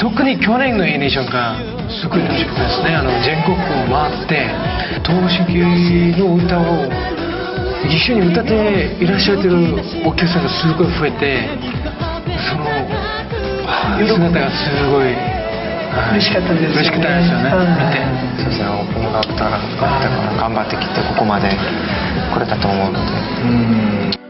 特に去年のエネーションがすごい楽しかったですね。あの全国を回って東式の歌を一緒に歌っていらっしゃってるお客さんがすごい増えてその姿がすごい嬉しかったですよね。嬉しかったですよね。はい見て。そうですね。オープニングアクターが頑張ってきてここまで来れたと思うので。うん